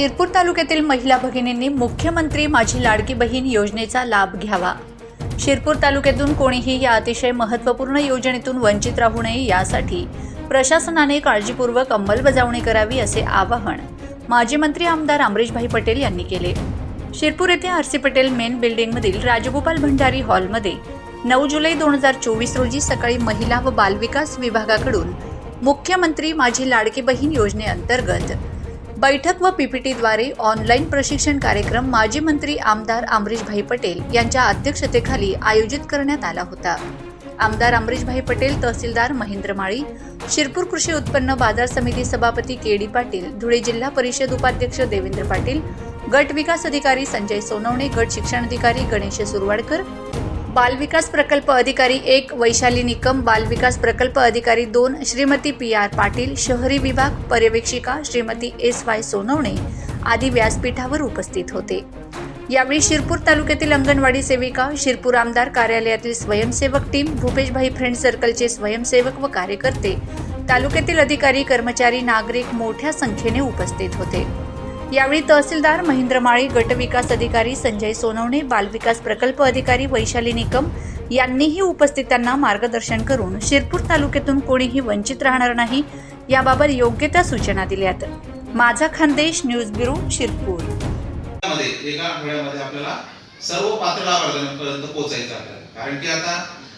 शिरपूर तालुक्यातील महिला भगिनींनी मुख्यमंत्री माझी लाडकी बहीण योजनेचा लाभ घ्यावा. शिरपूर तालुक्यातून कोणीही या अतिशय महत्त्वपूर्ण योजनेतून वंचित राहू नये यासाठी प्रशासनाने काळजीपूर्वक अंमलबजावणी करावी असे आवाहन माजी मंत्री आमदार अमरीशभाई पटेल यांनी केले. शिरपूर येथे आर सी पटेल मेन बिल्डिंगमधील राजगोपाल भंडारी हॉलमध्ये नऊ जुलै दोन हजार चोवीस रोजी सकाळी महिला व बालविकास विभागाकडून मुख्यमंत्री माझी लाडकी बहीण योजनेअंतर्गत बैठक व पीपीटीद्वारे ऑनलाईन प्रशिक्षण कार्यक्रम माजी मंत्री आमदार अमरीशभाई पटेल यांच्या अध्यक्षतेखाली आयोजित करण्यात आला होता. आमदार अमरीशभाई पटेल तहसीलदार महेंद्र माळी शिरपूर कृषी उत्पन्न बाजार समिती सभापती के डी पाटील धुळे जिल्हा परिषद उपाध्यक्ष देवेंद्र पाटील गट विकास अधिकारी संजय सोनवणे गट शिक्षण अधिकारी गणेश सुरवाडकर बालविकास प्रकल्प अधिकारी एक वैशाली निकम बालविकास प्रकल्प अधिकारी दोन श्रीमती पी आर पाटील शहरी विभाग पर्यवेक्षिका श्रीमती एस वाय सोनवणे आदी व्यासपीठावर उपस्थित होते. यावेळी शिरपूर तालुक्यातील अंगणवाडी सेविका शिरपूर आमदार कार्यालयातील स्वयंसेवक टीम भूपेशभाई फ्रेंड सर्कलचे स्वयंसेवक व कार्यकर्ते तालुक्यातील अधिकारी कर्मचारी नागरिक मोठ्या संख्येने उपस्थित होते. यावेळी तहसीलदार महेंद्र माळी गटविकास अधिकारी संजय सोनवणे बालविकास प्रकल्प अधिकारी वैशाली निकम यांनीही उपस्थितांना मार्गदर्शन करून शिरपूर तालुक्यातून कोणीही वंचित राहणार नाही याबाबत योग्य त्या सूचना दिल्यात. माझा खानदेश न्यूज ब्युरो शिरपूर. एका आठवड्यामध्ये आपल्याला सर्व पात्र लाभार्थ्यांपर्यंत पोहोचायचं आपल्याला कारण की आता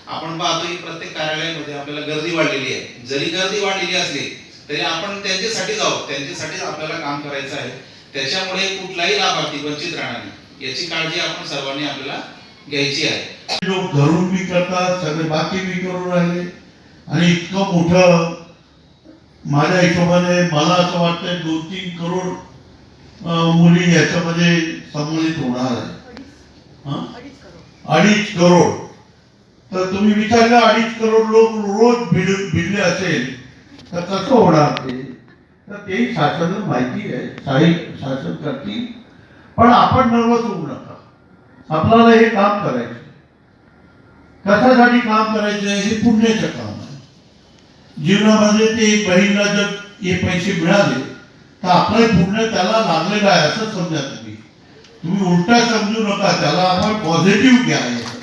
आपण पाहतो की प्रत्येक कार्यालयामध्ये आपल्याला गर्दी वाढलेली आहे. जरी गर्दी वाढलेली असली तरी आपण त्यांच्यासाठीच आहोत. त्यांच्यासाठीच आपल्याला काम करायचं आहे. त्याच्यामुळे कुठलाही लाभार्थी वंचित राहणार नाही. याची काळजी आपण सर्वांनी आपल्याला घ्यायची आहे. लोक घरून बी करतात सगळे बाकी बी करून राहिले. आणि इतकं मोठं माझ्या हिशोबाने मला असं वाटतंय दोन तीन करोड मुली याच्यामध्ये संबंधित होणार आहे अडीच करोड. तर तुम्ही विचारलं अडीच करोड लोक रोज भिड भिडले असेल तर कसं होणार ते? तर तेही शासनाला माहिती आहे शाही शासन करतील. पण आपण नर्वस होऊ नका. आपल्याला हे काम करायचं कशासाठी काम करायचं आहे? हे पुण्याचं काम आहे. जीवनामध्ये ते एक बहिणीला जर हे पैसे मिळाले तर आपलं पुण्य त्याला लागलेलं आहे असं समजा तुम्ही. तुम्ही उलटा समजू नका त्याला आपण पॉझिटिव्ह घ्या याचं.